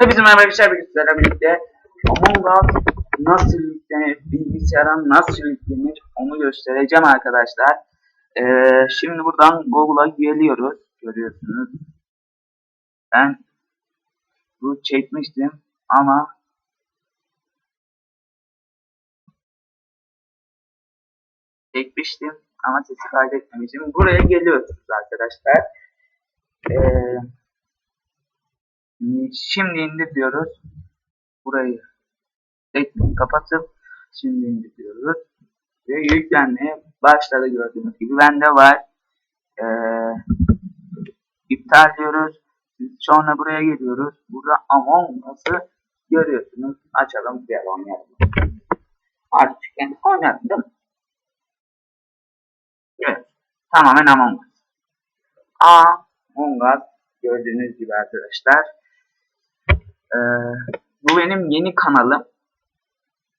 Hepinize merhaba arkadaşlar bilgisayarla birlikte Among Us nasıl yüklenir, bilgisayara nasıl yüklenir onu göstereceğim arkadaşlar. Ee, şimdi buradan Google'a geliyoruz. Görüyorsunuz. Ben bu çekmiştim ama çekmiştim ama sesi kaydetmemişim. Buraya geliyorsunuz arkadaşlar. Ee, Şimdi indir diyoruz. Burayı ekmeği kapatıp şimdi indir diyoruz. Ve yüklenmeye başladı gördüğünüz gibi. Bende var. Ee, iptal diyoruz. Sonra buraya geliyoruz. Burada Among Us'ı görüyorsunuz. Açalım devam edelim. Artık kendi oynadım. Evet. Tamamen Among Us. Among Us gördüğünüz gibi arkadaşlar. Ee, bu benim yeni kanalım.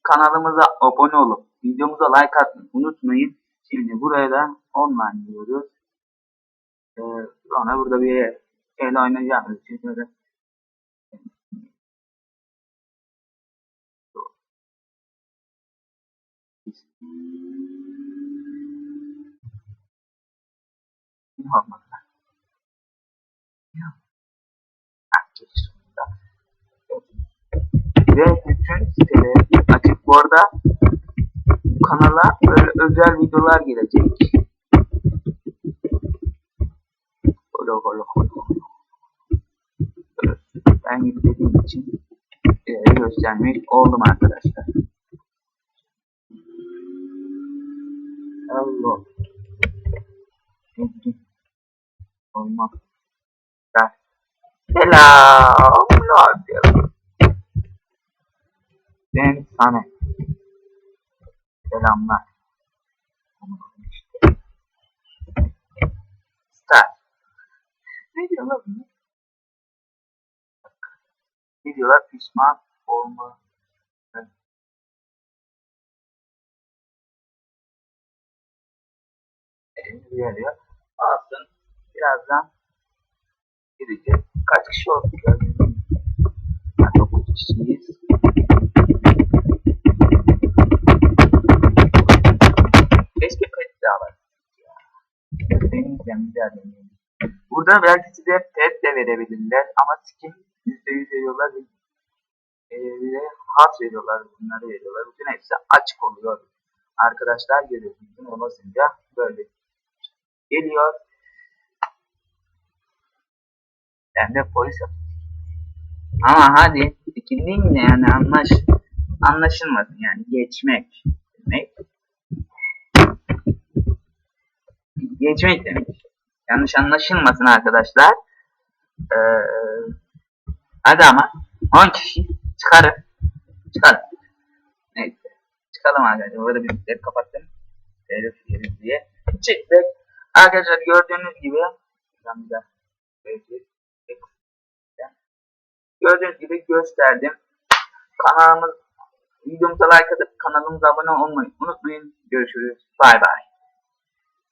Kanalımıza abone olup videomuza like atmayı unutmayın. Şimdi buraya da online diyoruz. Ee, sonra burada bir el oynayacağımız için şöyle Olmadı. Ve bütün siteleri açık. Bu arada bu kanala böyle özel videolar gelecek. Holo holo holo. Ben yüklediğim için e, göstermiş oldum arkadaşlar. Allah. Olmaz. Gel. Selamlar diyorum. Ben sana. Selamlar. Start. Ne diyorlar bunu? Ne diyorlar? Pişman olma. Elini veriyor. Alsın. Birazdan gideceğiz. Kaç kişi olduk ya? 9 kişiyiz. Benim güzel deneyim. Burada belki size pet de verebilirler ama skin %100 veriyorlar ve e, hat veriyorlar, bunları veriyorlar. Bütün hepsi açık oluyor. Arkadaşlar görüyorsunuz. Buna basınca böyle geliyor. Ben de polis yapayım. Ama hadi ikinliğin ne yani anlaş anlaşılmasın yani geçmek demek. Geçmek demek. Yanlış anlaşılmasın arkadaşlar. Ee, hadi ama 10 kişi çıkarın. Çıkarın. Neyse. Çıkalım arkadaşlar. Burada bizimkileri kapattım. Telif yeriz diye. Çıktık. Arkadaşlar gördüğünüz gibi ben bir daha Gördüğünüz gibi gösterdim. Kanalımız videomuza like atıp kanalımıza abone olmayı unutmayın. Görüşürüz. Bay bay.